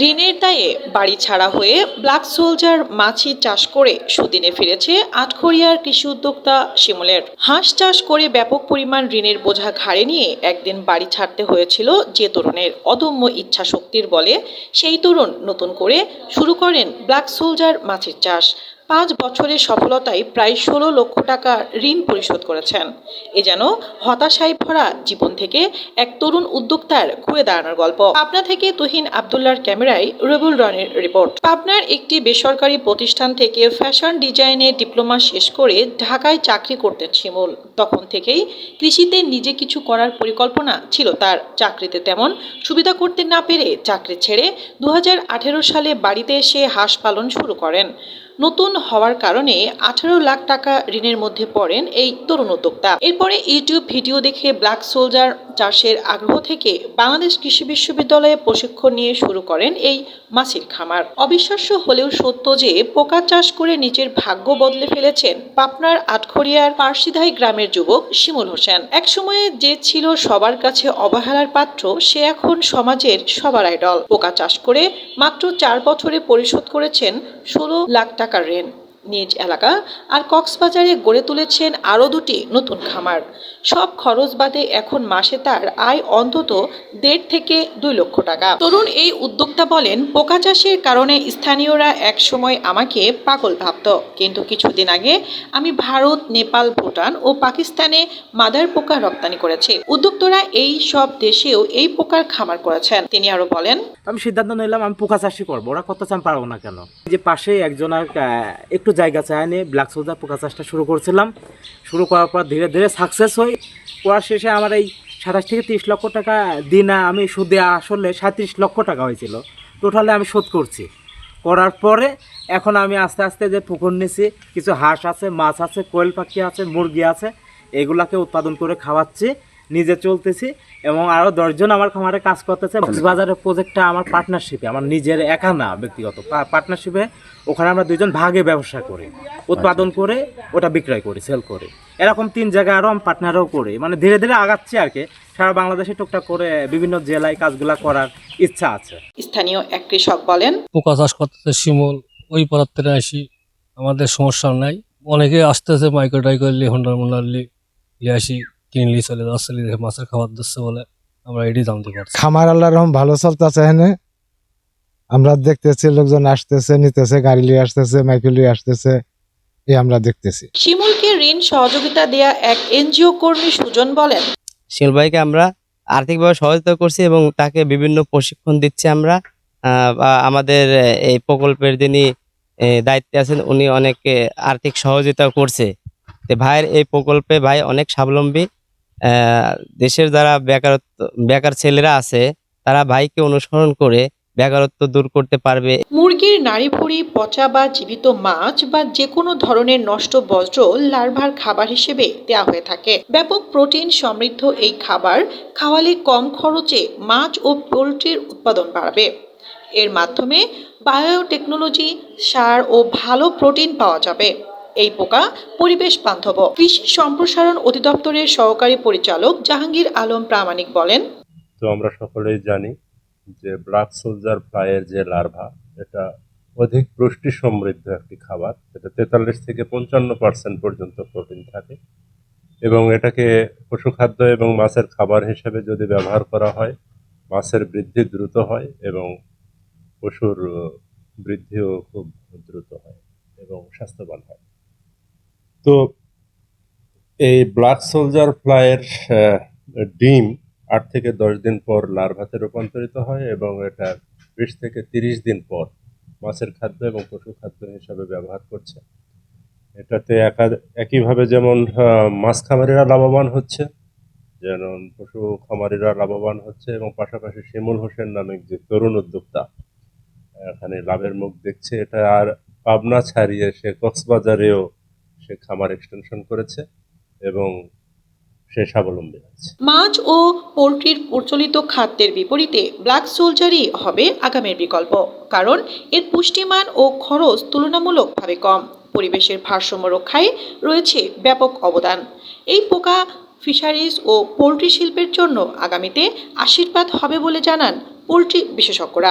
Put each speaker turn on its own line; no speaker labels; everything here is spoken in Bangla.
ঋণের দায়ে বাড়ি ছাড়া হয়ে ব্ল্যাক সোলজার মাছি চাষ করে সুদিনে ফিরেছে আটখড়িয়ার কৃষি উদ্যোক্তা শিমুলের। হাঁস চাষ করে ব্যাপক পরিমাণ ঋণের বোঝা ঘাড়ে নিয়ে একদিন বাড়ি ছাড়তে হয়েছিল যে তরুণের অদম্য ইচ্ছা শক্তির বলে সেই তরুণ নতুন করে শুরু করেন ব্ল্যাক সোলজার মাছির চাষ। পাঁচ বছরের সফলতায় প্রায় ষোলো লক্ষ টাকা ঋণ পরিশোধ করেছেন। এ যেন হতাশায় ভরা জীবন থেকে এক তরুণ উদ্যোক্তার ঘুরে দাঁড়ানোর গল্প। পাবনা থেকে তুহিন আবদুল্লার ক্যামেরায় রবুল রনের রিপোর্ট। পাবনার একটি বেসরকারি প্রতিষ্ঠান থেকে ফ্যাশন ডিজাইনে ডিপ্লোমা শেষ করে ঢাকায় চাকরি করতেন শিমুল। তখন থেকেই কৃষিতে নিজে কিছু করার পরিকল্পনা ছিল তার। চাকরিতে তেমন সুবিধা করতে না পেরে চাকরি ছেড়ে দু হাজার আঠেরো সালে বাড়িতে এসে হাঁস পালন শুরু করেন। নতুন হওয়ার কারণে আঠারো লাখ টাকা ঋণের মধ্যে পড়েন এই তরুণ উদ্যোক্তা। এরপরে ইউটিউব ভিডিও দেখে ব্ল্যাক সোলজার চাষের আগ্রহ থেকে বাংলাদেশ কৃষি বিশ্ববিদ্যালয়ে প্রশিক্ষণ নিয়ে শুরু করেন এই মাছির খামার। অবিশ্বাস্য হলেও সত্য যে পোকা চাষ করে নিজের ভাগ্য বদলে ফেলেছেন পাপনার আটখড়িয়ার পার্সিধাই গ্রামের যুবক শিমুল হোসেন। এক একসময়ে যে ছিল সবার কাছে অবহেলার পাত্র, সে এখন সমাজের সবার আইডল। পোকা চাষ করে মাত্র চার বছরে পরিশোধ করেছেন ষোলো লাখ টাকার ঋণ নিজ এলাকা আর কক্সবাজারে গড়ে তুলেছেন আরও দুটি নতুন খামার। সব খরচ বাদে এখন মাসে তার আয় অন্তত দেড় থেকে দুই লক্ষ টাকা। তরুণ এই উদ্যোক্তা বলেন, পোকা চাষের কারণে স্থানীয়রা একসময় আমাকে পাগল ভাবত। কিন্তু কিছুদিন আগে আমি ভারত, নেপাল, ভুটান ও পাকিস্তানে মাদার পোকা রপ্তানি করেছি। উদ্যোক্তরা এই সব দেশেও এই পোকার খামার করেছেন। তিনি আরও বলেন,
আমি সিদ্ধান্ত নিলাম আমি পোকা চাষই করব। ওরা কত চান পারব না কেন? যে পাশে একজনের একটু জায়গা চায় নিয়ে ব্ল্যাক সোলজার পোকা চাষটা শুরু করছিলাম। শুরু করার পর ধীরে ধীরে সাকসেস হই। করার শেষে আমার এই সাতাশ থেকে তিরিশ লক্ষ টাকা দিনে আমি সুদে আসলে সাঁত্রিশ লক্ষ টাকা হয়েছিল। টোটালে আমি শোধ করছি। করার পরে এখন আমি আস্তে আস্তে যে পুকুর নিছি, কিছু হাঁস আছে, মাছ আছে, কোয়েল পাখি আছে, মুরগি আছে, এগুলাকে উৎপাদন করে খাওয়াচ্ছি। নিজে চলতেছি এবং আরও দশজন আমার খামারে কাজ করতেছে। বাজারের প্রজেক্টটা আমার পার্টনারশিপে আমার নিজের একা না ব্যক্তিগত। পার্টনারশিপে ওখানে আমরা দুজন ভাগে ব্যবসা করি। উৎপাদন করে ওটা বিক্রয় করি সেল করি। এরকম তিন জায়গায় আরও আমি পার্টনারও করি। মানে ধীরে ধীরে আগাচ্ছি আর কি। সারা বাংলাদেশে টুকটাক করে বিভিন্ন জেলায় কাজগুলা করার ইচ্ছা আছে।
স্থানীয় এক কৃষক বলেন
পোকা চাষ করতেছে শিমুল ওই পদার্থে আসি আমাদের সমস্যা নাই। অনেকে আসতেছে মাইক্রো টাইকর লি হন্ডার মুন্ডার লি আসি। কিনলি চলে যাচ্ছে মাছের খাবার দিচ্ছে বলে আমরা এটি জানতে পারছি।
খামার আল্লাহ রহম ভালো চলতেছে এখানে আমরা দেখতেছি লোকজন আসতেছে নিতেছে গাড়ি নিয়ে আসতেছে মাইকেল নিয়ে আসতেছে এই আমরা দেখতেছি।
শিমুলকে ঋণ সহযোগিতা দেয়া এক এনজিও কর্মী সুজন বলেন
শিমুল ভাইকে আমরা আর্থিকভাবে সহযোগিতা করছি এবং তাকে বিভিন্ন প্রশিক্ষণ দিচ্ছি আমরা। আহ, আমাদের এই প্রকল্পের যিনি দায়িত্বে আছেন উনি অনেক আর্থিক সহযোগিতা করছে। তো ভাইয়ের এই প্রকল্পে ভাই অনেক স্বাবলম্বী। দেশের যারা বেকারত্ব, বেকার ছেলেরা আছে, তারা ভাইকে অনুসরণ করে বেকারত্ব দূর করতে পারবে।
মুরগির নাড়ি ভুড়ি পচা বা জীবিত মাছ বা যে কোনো ধরনের নষ্ট বজ্র লার্ভার খাবার হিসেবে দেওয়া হয়ে থাকে। ব্যাপক প্রোটিন সমৃদ্ধ এই খাবার খাওয়ালে কম খরচে মাছ ও পোলট্রির উৎপাদন বাড়বে। এর মাধ্যমে বায়োটেকনোলজি, সার ও ভালো প্রোটিন পাওয়া যাবে। এই পোকা পরিবেশ বান্ধব। কৃষি সম্প্রসারণ অধিদপ্তরের সহকারী পরিচালক জাহাঙ্গীর আলম প্রামাণিক বলেন,
তো আমরা সকলেই জানি যে ব্ল্যাক সোলজার ফ্লাইয়ের যে লার্ভা, এটা অধিক পুষ্টি সমৃদ্ধ একটি খাবার। এটা তেতাল্লিশ থেকে পঞ্চান্ন পার্সেন্ট পর্যন্ত প্রোটিন থাকে এবং এটাকে পশুখাদ্য এবং মাছের খাবার হিসেবে যদি ব্যবহার করা হয়, মাছের বৃদ্ধি দ্রুত হয় এবং পশুর বৃদ্ধিও খুব দ্রুত হয় এবং স্বাস্থ্যবান হয়। তো এই ব্ল্যাক সোলজার ফ্লাইয়ের ডিম আট থেকে দশ দিন পর লার্ভাতে রূপান্তরিত হয় এবং এটা বিশ থেকে তিরিশ দিন পর মাছের খাদ্য এবং পশু খাদ্য হিসাবে ব্যবহার করছে। এটাতে একা- একইভাবে যেমন আহ, মাছ খামারিরা লাভবান হচ্ছে যেমন পশু খামারিরা লাভবান হচ্ছে এবং পাশাপাশি শিমুল হোসেন নামে যে তরুণ উদ্যোক্তা এখানে লাভের মুখ দেখছে। এটা আর পাবনা ছাড়িয়ে সে কক্সবাজারেও সে খামার এক্সটেনশন করেছে এবং সে স্বাবলম্বী হয়েছে।
মাছ ও পোলট্রির প্রচলিত খাদ্যের বিপরীতে ব্ল্যাক সোলজারই হবে আগামীর বিকল্প, কারণ এর পুষ্টিমান ও খরচ তুলনামূলকভাবে কম। পরিবেশের ভারসাম্য রক্ষায় রয়েছে ব্যাপক অবদান। এই পোকা ফিশারিজ ও পোলট্রি শিল্পের জন্য আগামীতে আশীর্বাদ হবে বলে জানান পোলট্রি বিশেষজ্ঞরা।